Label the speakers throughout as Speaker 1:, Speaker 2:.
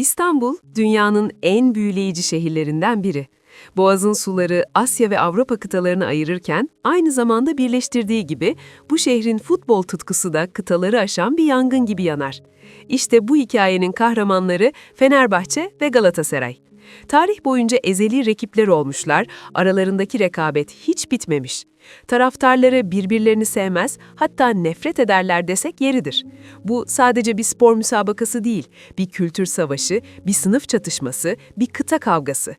Speaker 1: İstanbul, dünyanın en büyüleyici şehirlerinden biri. Boğaz'ın suları Asya ve Avrupa kıtalarını ayırırken aynı zamanda birleştirdiği gibi bu şehrin futbol tutkusu da kıtaları aşan bir yangın gibi yanar. İşte bu hikayenin kahramanları Fenerbahçe ve Galatasaray. Tarih boyunca ezeli rakipler olmuşlar, aralarındaki rekabet hiç bitmemiş. Taraftarları birbirlerini sevmez, hatta nefret ederler desek yeridir. Bu sadece bir spor müsabakası değil, bir kültür savaşı, bir sınıf çatışması, bir kıta kavgası.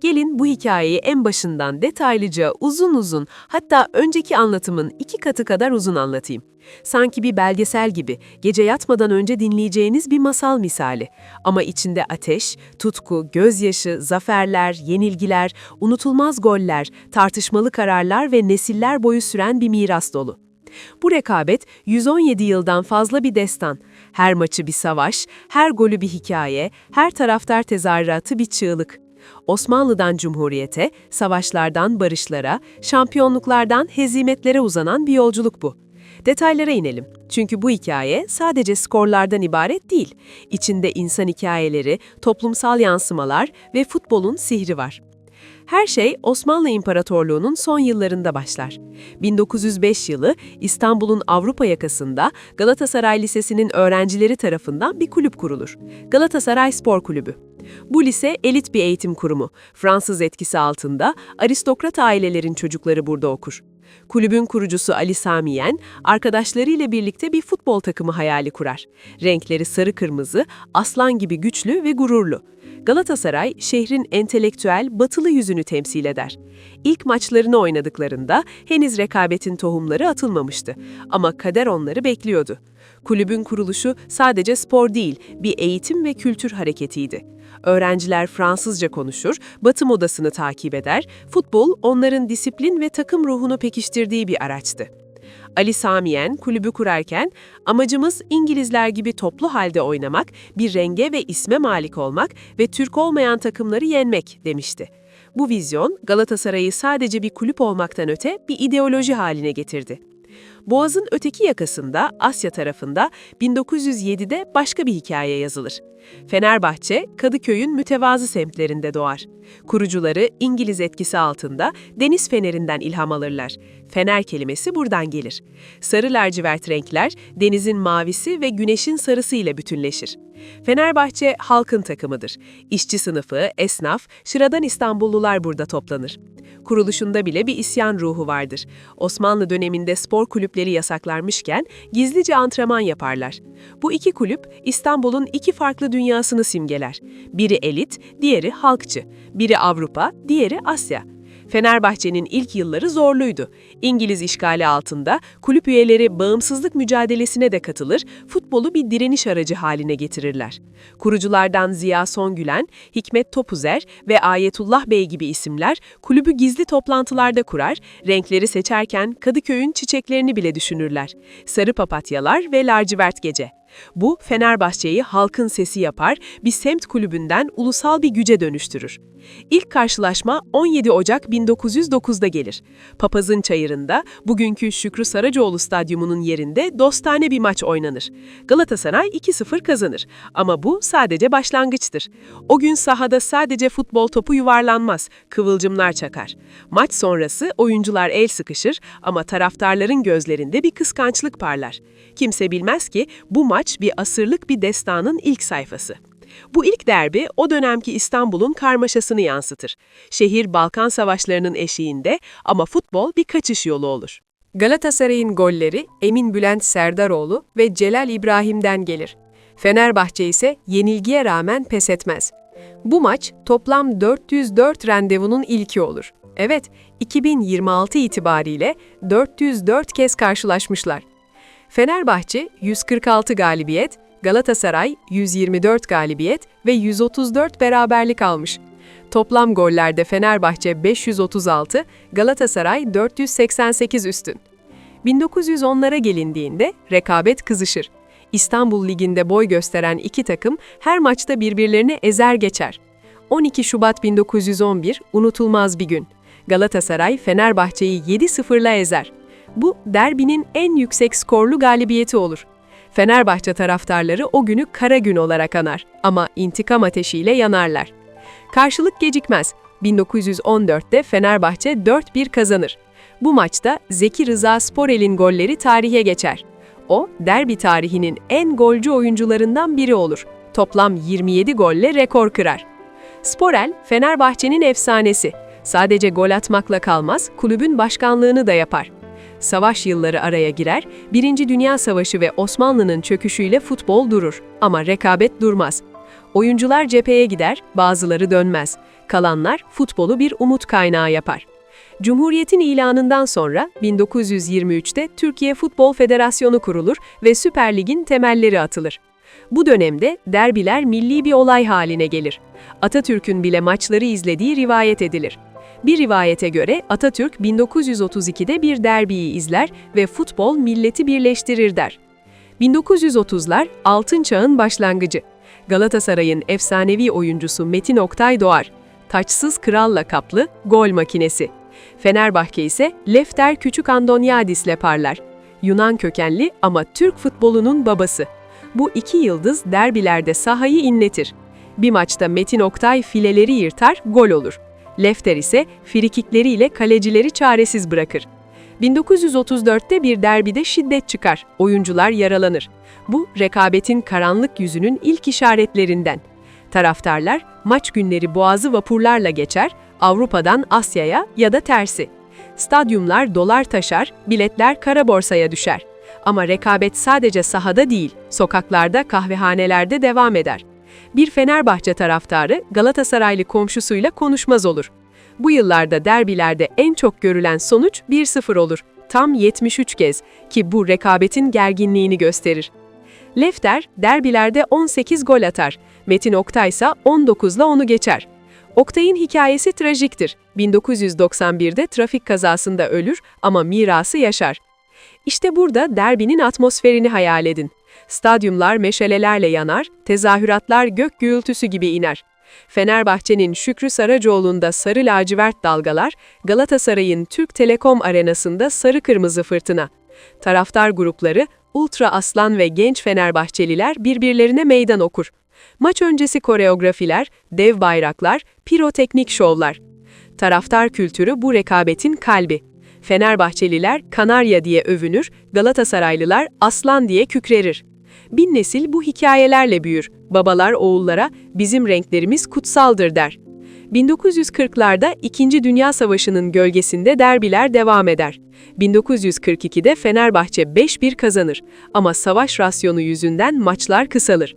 Speaker 1: Gelin bu hikayeyi en başından detaylıca, uzun uzun, hatta önceki anlatımın iki katı kadar uzun anlatayım. Sanki bir belgesel gibi, gece yatmadan önce dinleyeceğiniz bir masal misali. Ama içinde ateş, tutku, gözyaşı, zaferler, yenilgiler, unutulmaz goller, tartışmalı kararlar ve nesiller boyu süren bir miras dolu. Bu rekabet 117 yıldan fazla bir destan. Her maçı bir savaş, her golü bir hikaye, her taraftar tezahüratı bir çığlık. Osmanlı'dan Cumhuriyete, savaşlardan barışlara, şampiyonluklardan hezimetlere uzanan bir yolculuk bu. Detaylara inelim. Çünkü bu hikaye sadece skorlardan ibaret değil. İçinde insan hikayeleri, toplumsal yansımalar ve futbolun sihri var. Her şey Osmanlı İmparatorluğu'nun son yıllarında başlar. 1905 yılı İstanbul'un Avrupa yakasında Galatasaray Lisesi'nin öğrencileri tarafından bir kulüp kurulur. Galatasaray Spor Kulübü. Bu lise elit bir eğitim kurumu. Fransız etkisi altında aristokrat ailelerin çocukları burada okur. Kulübün kurucusu Ali Samiyen, arkadaşlarıyla birlikte bir futbol takımı hayali kurar. Renkleri sarı-kırmızı, aslan gibi güçlü ve gururlu. Galatasaray, şehrin entelektüel, batılı yüzünü temsil eder. İlk maçlarını oynadıklarında henüz rekabetin tohumları atılmamıştı. Ama kader onları bekliyordu. Kulübün kuruluşu sadece spor değil, bir eğitim ve kültür hareketiydi. Öğrenciler Fransızca konuşur, Batı modasını takip eder, futbol onların disiplin ve takım ruhunu pekiştirdiği bir araçtı. Ali Samiyen kulübü kurarken amacımız İngilizler gibi toplu halde oynamak, bir renge ve isme malik olmak ve Türk olmayan takımları yenmek demişti. Bu vizyon Galatasaray'ı sadece bir kulüp olmaktan öte bir ideoloji haline getirdi. Boğaz'ın öteki yakasında, Asya tarafında 1907'de başka bir hikaye yazılır. Fenerbahçe, Kadıköy'ün mütevazı semtlerinde doğar. Kurucuları İngiliz etkisi altında deniz fenerinden ilham alırlar. Fener kelimesi buradan gelir. Sarı lacivert renkler denizin mavisi ve güneşin sarısı ile bütünleşir. Fenerbahçe halkın takımıdır. İşçi sınıfı, esnaf, şıradan İstanbullular burada toplanır. Kuruluşunda bile bir isyan ruhu vardır. Osmanlı döneminde spor kulüpleri yasaklarmışken gizlice antrenman yaparlar. Bu iki kulüp İstanbul'un iki farklı dünyasını simgeler. Biri elit, diğeri halkçı. Biri Avrupa, diğeri Asya. Fenerbahçe'nin ilk yılları zorluydu. İngiliz işgali altında kulüp üyeleri bağımsızlık mücadelesine de katılır, futbolu bir direniş aracı haline getirirler. Kuruculardan Ziya Songülen, Hikmet Topuzer ve Ayetullah Bey gibi isimler kulübü gizli toplantılarda kurar, renkleri seçerken Kadıköy'ün çiçeklerini bile düşünürler. Sarı papatyalar ve lacivert gece. Bu Fenerbahçe'yi halkın sesi yapar, bir semt kulübünden ulusal bir güce dönüştürür. İlk karşılaşma 17 Ocak 1909'da gelir. Papaz'ın çayırında, bugünkü Şükrü Saracoğlu Stadyumu'nun yerinde dostane bir maç oynanır. Galatasaray 2-0 kazanır ama bu sadece başlangıçtır. O gün sahada sadece futbol topu yuvarlanmaz, kıvılcımlar çakar. Maç sonrası oyuncular el sıkışır ama taraftarların gözlerinde bir kıskançlık parlar. Kimse bilmez ki bu maç bir asırlık bir destanın ilk sayfası. Bu ilk derbi o dönemki İstanbul'un karmaşasını yansıtır. Şehir Balkan Savaşları'nın eşiğinde ama futbol bir kaçış yolu olur. Galatasaray'ın golleri Emin Bülent Serdaroğlu ve Celal İbrahim'den gelir. Fenerbahçe ise yenilgiye rağmen pes etmez. Bu maç toplam 404 randevunun ilki olur. Evet, 2026 itibariyle 404 kez karşılaşmışlar. Fenerbahçe 146 galibiyet, Galatasaray 124 galibiyet ve 134 beraberlik almış. Toplam gollerde Fenerbahçe 536, Galatasaray 488 üstün. 1910'lara gelindiğinde rekabet kızışır. İstanbul Ligi'nde boy gösteren iki takım her maçta birbirlerini ezer geçer. 12 Şubat 1911 unutulmaz bir gün. Galatasaray Fenerbahçe'yi 7-0'la ezer. Bu derbinin en yüksek skorlu galibiyeti olur. Fenerbahçe taraftarları o günü kara gün olarak anar ama intikam ateşiyle yanarlar. Karşılık gecikmez. 1914'te Fenerbahçe 4-1 kazanır. Bu maçta Zeki Rıza Sporel'in golleri tarihe geçer. O, derbi tarihinin en golcü oyuncularından biri olur. Toplam 27 golle rekor kırar. Sporel, Fenerbahçe'nin efsanesi. Sadece gol atmakla kalmaz, kulübün başkanlığını da yapar. Savaş yılları araya girer, Birinci Dünya Savaşı ve Osmanlı'nın çöküşüyle futbol durur. Ama rekabet durmaz. Oyuncular cepheye gider, bazıları dönmez. Kalanlar futbolu bir umut kaynağı yapar. Cumhuriyetin ilanından sonra 1923'te Türkiye Futbol Federasyonu kurulur ve Süper Lig'in temelleri atılır. Bu dönemde derbiler milli bir olay haline gelir. Atatürk'ün bile maçları izlediği rivayet edilir. Bir rivayete göre Atatürk 1932'de bir derbiyi izler ve futbol milleti birleştirir der. 1930'lar altın çağın başlangıcı. Galatasaray'ın efsanevi oyuncusu Metin Oktay doğar. Taçsız kralla kaplı gol makinesi. Fenerbahçe ise Lefter Küçük Andonyadis'le parlar. Yunan kökenli ama Türk futbolunun babası. Bu iki yıldız derbilerde sahayı inletir. Bir maçta Metin Oktay fileleri yırtar, gol olur. Lefter ise frikikleriyle kalecileri çaresiz bırakır. 1934'te bir derbide şiddet çıkar, oyuncular yaralanır. Bu, rekabetin karanlık yüzünün ilk işaretlerinden. Taraftarlar, maç günleri boğazı vapurlarla geçer, Avrupa'dan Asya'ya ya da tersi. Stadyumlar dolar taşar, biletler kara borsaya düşer. Ama rekabet sadece sahada değil, sokaklarda, kahvehanelerde devam eder. Bir Fenerbahçe taraftarı Galatasaraylı komşusuyla konuşmaz olur. Bu yıllarda derbilerde en çok görülen sonuç 1-0 olur. Tam 73 kez ki bu rekabetin gerginliğini gösterir. Lefter derbilerde 18 gol atar. Metin Oktay ise 19'la onu geçer. Oktay'ın hikayesi trajiktir. 1991'de trafik kazasında ölür ama mirası yaşar. İşte burada derbinin atmosferini hayal edin. Stadyumlar meşalelerle yanar, tezahüratlar gök gürültüsü gibi iner. Fenerbahçe'nin Şükrü Saracoğlu'nda sarı lacivert dalgalar, Galatasaray'ın Türk Telekom arenasında sarı kırmızı fırtına. Taraftar grupları, Ultra Aslan ve genç Fenerbahçeliler birbirlerine meydan okur. Maç öncesi koreografiler, dev bayraklar, piroteknik şovlar. Taraftar kültürü bu rekabetin kalbi. Fenerbahçeliler Kanarya diye övünür, Galatasaraylılar Aslan diye kükrerir. Bin nesil bu hikayelerle büyür. Babalar oğullara bizim renklerimiz kutsaldır der. 1940'larda İkinci Dünya Savaşı'nın gölgesinde derbiler devam eder. 1942'de Fenerbahçe 5-1 kazanır ama savaş rasyonu yüzünden maçlar kısalır.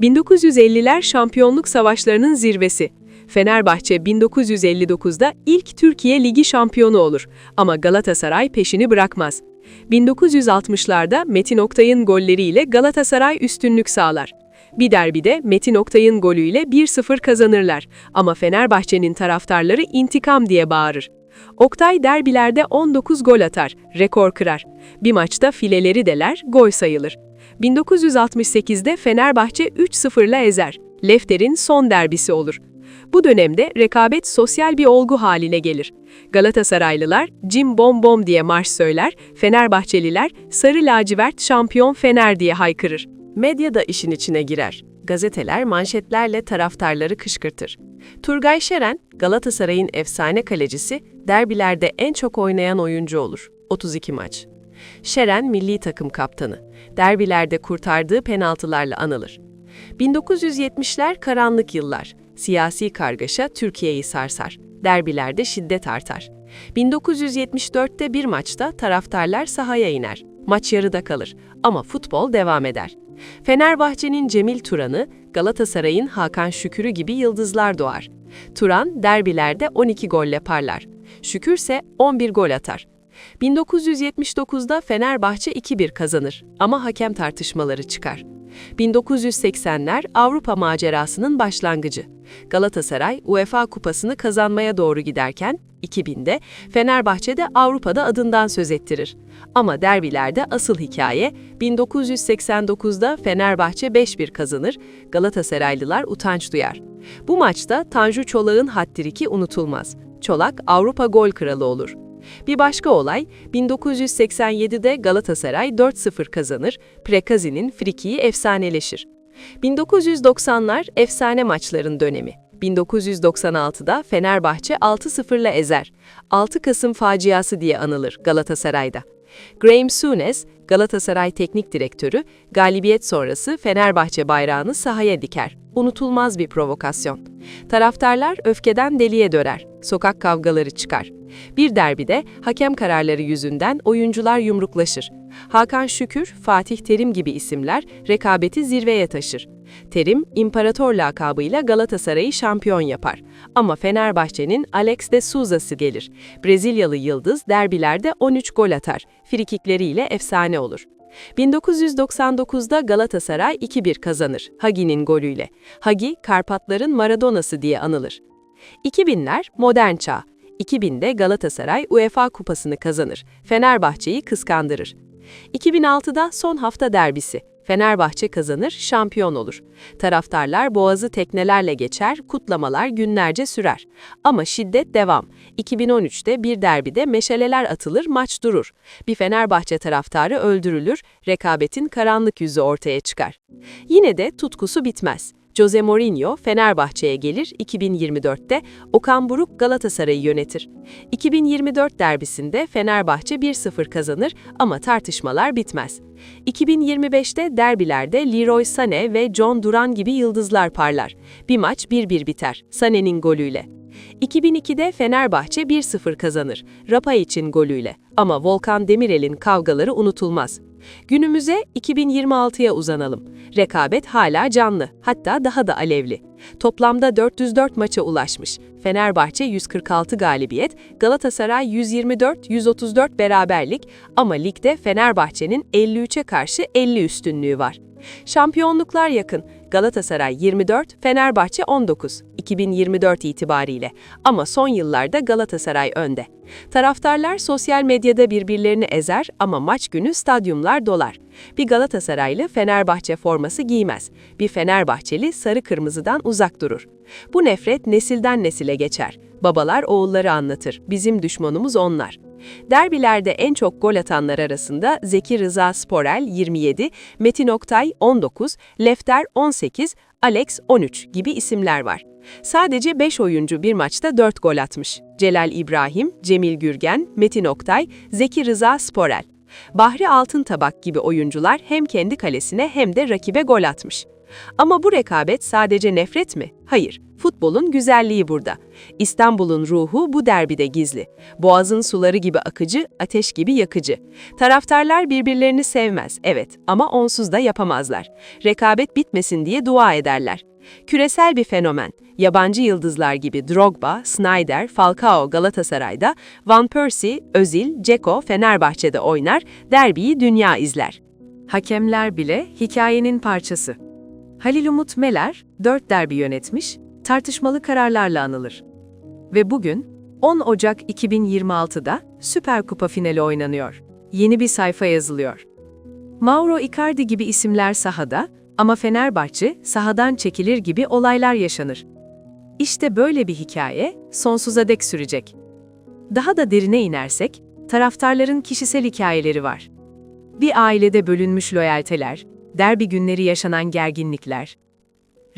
Speaker 1: 1950'ler şampiyonluk savaşlarının zirvesi. Fenerbahçe 1959'da ilk Türkiye Ligi şampiyonu olur ama Galatasaray peşini bırakmaz. 1960'larda Metin Oktay'ın golleriyle Galatasaray üstünlük sağlar. Bir derbide Metin Oktay'ın golüyle 1-0 kazanırlar ama Fenerbahçe'nin taraftarları intikam diye bağırır. Oktay derbilerde 19 gol atar, rekor kırar. Bir maçta fileleri deler, gol sayılır. 1968'de Fenerbahçe 3-0'la ezer. Lefter'in son derbisi olur. Bu dönemde rekabet sosyal bir olgu haline gelir. Galatasaraylılar Cim Bom Bom diye marş söyler, Fenerbahçeliler Sarı Lacivert Şampiyon Fener diye haykırır. Medya da işin içine girer. Gazeteler manşetlerle taraftarları kışkırtır. Turgay Şeren, Galatasaray'ın efsane kalecisi, derbilerde en çok oynayan oyuncu olur. 32 maç. Şeren milli takım kaptanı. Derbilerde kurtardığı penaltılarla anılır. 1970'ler karanlık yıllar. Siyasi kargaşa Türkiye'yi sarsar. Derbilerde şiddet artar. 1974'te bir maçta taraftarlar sahaya iner. Maç yarıda kalır ama futbol devam eder. Fenerbahçe'nin Cemil Turan'ı, Galatasaray'ın Hakan Şükür'ü gibi yıldızlar doğar. Turan derbilerde 12 golle parlar. Şükür ise 11 gol atar. 1979'da Fenerbahçe 2-1 kazanır ama hakem tartışmaları çıkar. 1980'ler Avrupa macerasının başlangıcı. Galatasaray UEFA kupasını kazanmaya doğru giderken 2000'de Fenerbahçe'de Avrupa'da adından söz ettirir. Ama derbilerde asıl hikaye 1989'da Fenerbahçe 5-1 kazanır, Galatasaraylılar utanç duyar. Bu maçta Tanju Çolak'ın hat-triki unutulmaz. Çolak Avrupa gol kralı olur.
Speaker 2: Bir başka olay, 1987'de Galatasaray 4-0 kazanır, Prekazi'nin frikiyi efsaneleşir. 1990'lar efsane maçların dönemi. 1996'da Fenerbahçe 6-0'la ezer. 6 Kasım faciası diye anılır Galatasaray'da. Graham Souness, Galatasaray Teknik Direktörü, galibiyet sonrası Fenerbahçe bayrağını sahaya diker. Unutulmaz bir provokasyon. Taraftarlar öfkeden deliye dörer, sokak kavgaları çıkar. Bir derbide hakem kararları yüzünden oyuncular yumruklaşır. Hakan Şükür, Fatih Terim gibi isimler rekabeti zirveye taşır. Terim, imparator lakabıyla Galatasaray'ı şampiyon yapar. Ama Fenerbahçe'nin Alex de Souza'sı gelir. Brezilyalı yıldız derbilerde 13 gol atar. Frikikleriyle efsane olur. 1999'da Galatasaray 2-1 kazanır Hagi'nin golüyle. Hagi, Karpatların Maradona'sı diye anılır. 2000'ler modern çağ. 2000'de Galatasaray UEFA kupasını kazanır. Fenerbahçe'yi kıskandırır. 2006'da son hafta derbisi. Fenerbahçe kazanır, şampiyon olur. Taraftarlar boğazı teknelerle geçer, kutlamalar günlerce sürer. Ama şiddet devam. 2013'te bir derbide meşaleler atılır, maç durur. Bir Fenerbahçe taraftarı öldürülür, rekabetin karanlık yüzü ortaya çıkar. Yine de tutkusu bitmez. Jose Mourinho Fenerbahçe'ye gelir 2024'te, Okan Buruk Galatasaray'ı yönetir. 2024 derbisinde Fenerbahçe 1-0 kazanır ama tartışmalar bitmez. 2025'te derbilerde Leroy Sané ve John Duran gibi yıldızlar parlar. Bir maç 1-1 biter, Sané'nin golüyle. 2002'de Fenerbahçe 1-0 kazanır, Rapa için golüyle. Ama Volkan Demirel'in kavgaları unutulmaz. Günümüze 2026'ya uzanalım. Rekabet hala canlı, hatta daha da alevli. Toplamda 404 maça ulaşmış. Fenerbahçe 146 galibiyet, Galatasaray 124-134 beraberlik ama ligde Fenerbahçe'nin 53'e karşı 50 üstünlüğü var. Şampiyonluklar yakın. Galatasaray 24, Fenerbahçe 19, 2024 itibariyle. Ama son yıllarda Galatasaray önde. Taraftarlar sosyal medyada birbirlerini ezer ama maç günü stadyumlar dolar. Bir Galatasaraylı Fenerbahçe forması giymez. Bir Fenerbahçeli sarı kırmızıdan uzak durur. Bu nefret nesilden nesile geçer. Babalar oğulları anlatır. Bizim düşmanımız onlar. Derbilerde en çok gol atanlar arasında Zeki Rıza Sporel 27, Metin Oktay 19, Lefter 18, Alex 13 gibi isimler var. Sadece 5 oyuncu bir maçta 4 gol atmış. Celal İbrahim, Cemil Gürgen, Metin Oktay, Zeki Rıza Sporel. Bahri Altıntabak gibi oyuncular hem kendi kalesine hem de rakibe gol atmış. Ama bu rekabet sadece nefret mi? Hayır. Futbolun güzelliği burada. İstanbul'un ruhu bu derbide gizli. Boğazın suları gibi akıcı, ateş gibi yakıcı. Taraftarlar birbirlerini sevmez, evet ama onsuz da yapamazlar. Rekabet bitmesin diye dua ederler. Küresel bir fenomen. Yabancı yıldızlar gibi Drogba, Snyder, Falcao Galatasaray'da, Van Persie, Özil, Ceko Fenerbahçe'de oynar, derbiyi dünya izler. Hakemler bile hikayenin parçası. Halil Umut Meler, 4 derbi yönetmiş, tartışmalı kararlarla anılır. Ve bugün, 10 Ocak 2026'da Süper Kupa finali oynanıyor. Yeni bir sayfa yazılıyor. Mauro Icardi gibi isimler sahada ama Fenerbahçe sahadan çekilir gibi olaylar yaşanır. İşte böyle bir hikaye sonsuza dek sürecek. Daha da derine inersek, taraftarların kişisel hikayeleri var. Bir ailede bölünmüş loyalteler, derbi günleri yaşanan gerginlikler.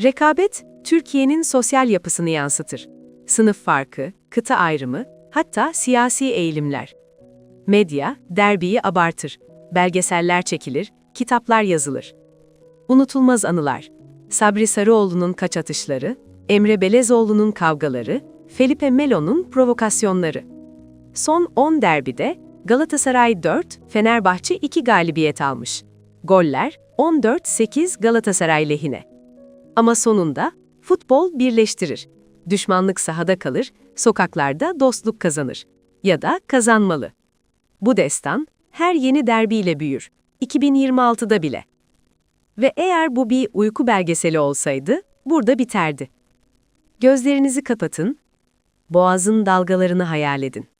Speaker 2: Rekabet, Türkiye'nin sosyal yapısını yansıtır. Sınıf farkı, kıta ayrımı, hatta siyasi eğilimler. Medya, derbiyi abartır. Belgeseller çekilir, kitaplar yazılır. Unutulmaz anılar. Sabri Sarıoğlu'nun kaç atışları, Emre Belezoğlu'nun kavgaları, Felipe Melo'nun provokasyonları. Son 10 derbide Galatasaray 4, Fenerbahçe 2 galibiyet almış. Goller 14-8 Galatasaray lehine. Ama sonunda futbol birleştirir. Düşmanlık sahada kalır, sokaklarda dostluk kazanır. Ya da kazanmalı. Bu destan her yeni derbiyle büyür. 2026'da bile. Ve eğer bu bir uyku belgeseli olsaydı, burada biterdi. Gözlerinizi kapatın, boğazın dalgalarını hayal edin.